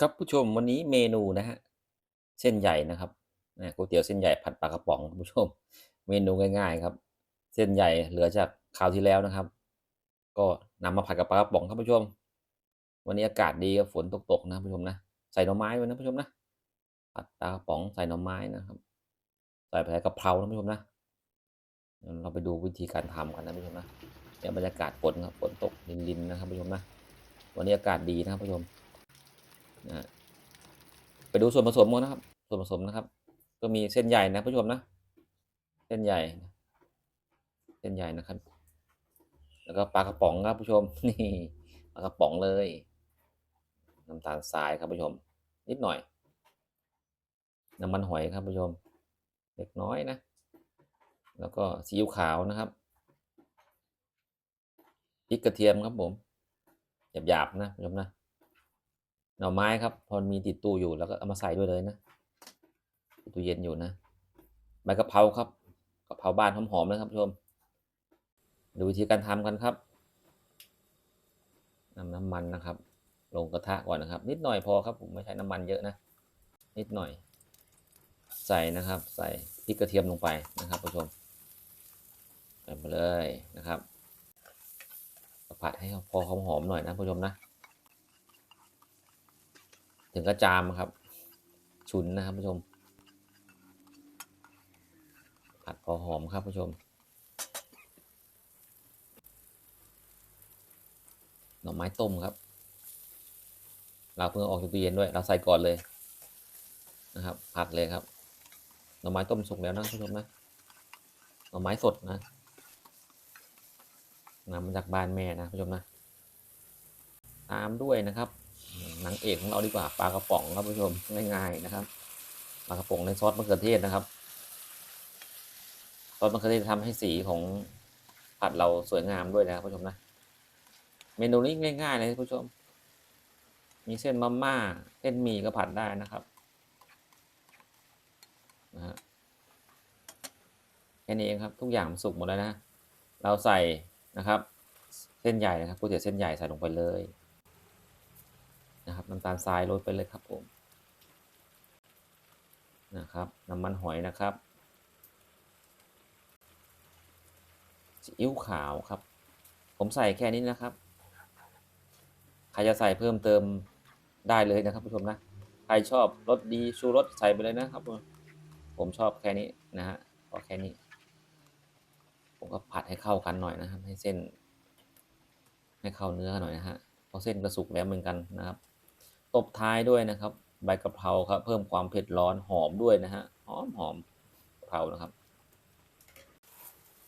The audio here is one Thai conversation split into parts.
ครับผู้ชมวันนี้เมนูนะฮะเส้นใหญ่นะครับนะก๋วยเตี๋ยวเส้นใหญ่ผัดปลากระป๋องผู้ชม เมนูง่ายๆครับ เส้นใหญ่เหลือจากคราวที่แล้วนะครับ ก็นำมาผัดกับปลากระป๋องครับผู้ชม วันนี้อากาศดีครับฝนตกๆนะผู้ชมนะใส่หน่อไม้ไว้นะผู้ชมนะผัดปลากระป๋องใส่หน่อไม้นะครับ ใส่ไปกะเพรานะผู้ชมนะเดี๋ยวเราไปดูวิธีการทำกันนะผู้ชมนะเนี่ยบรรยากาศฝนครับฝนตกลินๆนะครับผู้ชมนะวันนี้อากาศดีนะครับผู้ชม นะไปดูส่วนผสมกันนะครับ ส่วนผสมนะครับ ก็มีเส้นใหญ่นะผู้ชมนะ เส้นใหญ่ เส้นใหญ่นะครับ แล้วก็ปลากระป๋องครับผู้ชม นี่ปลากระป๋องเลย น้ำตาลทรายครับผู้ชม นิดหน่อย น้ำมันหอยครับผู้ชม เล็กน้อยนะ แล้วก็ซีอิ๊วขาวนะครับพริกกระเทียมครับผมหยาบๆนะผู้ชมนะ หน่อไม้ครับพอมีติดตู้อยู่แล้วก็เอามาใส่ด้วยเลยนะตู้เย็นอยู่นะใบกะเพราครับกะเพราบ้านหอมๆนะครับชมดูวิธีการทำกันครับนำน้ำมันนะครับ ลงกระทะก่อนนะครับ นิดหน่อยพอครับผมไม่ใช้น้ำมันเยอะนะ นิดหน่อย ใส่นะครับ ใส่พริกกระเทียมลงไปนะครับผู้ชมใส่ไปเลยนะครับผัดให้พอหอมๆหน่อยนะผู้ชมนะ ถึงกระจามครับฉุนนะครับผู้ชม ผัดพอหอมครับผู้ชม หน่อไม้ต้มครับ เราเพิ่งอออกจากตู้เย็นด้วย เราใส่ก่อนเลยนะครับ ผัดเลยครับ หน่อไม้ต้มสุกแล้วนะผู้ชมนะ หน่อไม้สดนะนำมาจากบ้านแม่นะผู้ชมนะ ตามด้วยนะครับ นางเอกของเราดีกว่าปลากระป๋องครับผู้ชมง่ายๆนะครับปลากระป๋องในซอสมะเขือเทศนะครับซอสมะเขือเทศทำให้สีของผัดเราสวยงามด้วยนะครับผู้ชมนะ เมนูนี้ง่ายๆเลยผู้ชม มีเส้นมาม่าเส้นหมี่ก็ผัดได้นะครับนะฮะแค่นี้เองครับทุกอย่างสุกหมดแล้วนะ เราใส่นะครับ เส้นใหญ่นะครับก๋วยเตี๋ยวเส้นใหญ่ใส่ลงไปเลย นะครับน้ำตาลทรายโรยไปเลยครับผมนะครับน้ำมันหอยนะครับซีอิ๊วขาวครับ ผมใส่แค่นี้นะครับใครจะใส่เพิ่มเติมได้เลยนะครับผู้ชมนะใครชอบรสดีชูรสใส่ไปเลยนะครับ ผมชอบแค่นี้นะฮะพอแค่นี้ ผมก็ผัดให้เข้ากันหน่อยนะครับ ให้เส้น ให้เข้าเนื้อหน่อยนะฮะเพราะเส้นกระสุกแล้วเหมือนกันนะครับ ตบท้ายด้วยนะครับ ใบกะเพราครับ เพิ่มความเผ็ดร้อนหอมด้วยนะฮะหอมหอมกะเพรานะครับ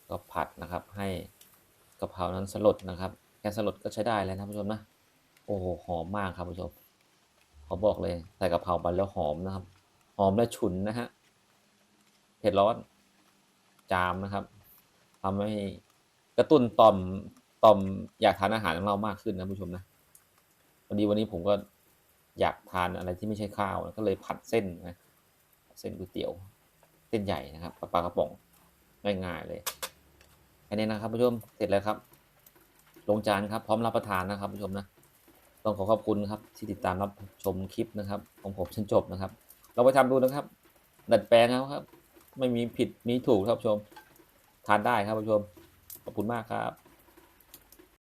ก็ผัดนะครับ ให้กะเพรานั้นสลดนะครับแค่สลดก็ใช้ได้แล้วนะผู้ชมนะโอ้โหหอมมากครับผู้ชมขอบอกเลยใส่กะเพราไปแล้วหอมนะครับ หอมและฉุนนะฮะเผ็ดร้อนจามนะครับทำให้กระตุ้นต่อมต่อมอยากทานอาหารของเรามากขึ้นนะผู้ชมนะวันนี้วันนี้ผมก็ อยากทานอะไรที่ไม่ใช่ข้าวก็เลยผัดเส้นนะเส้นก๋วยเตี๋ยวเส้นใหญ่นะครับปลากระป๋องง่ายๆเลยแค่นี้นะครับผู้ชมเสร็จแล้วครับ ลงจานครับพร้อมรับประทานนะครับผู้ชมนะต้องขอขอบคุณครับที่ติดตามรับชมคลิปนะครับของผมจนจบนะครับ เราไปทำดูนะครับ ดัดแปลงเอาครับ ไม่มีผิดมีถูกครับผู้ชม ทานได้ครับผู้ชมขอบคุณมากครับ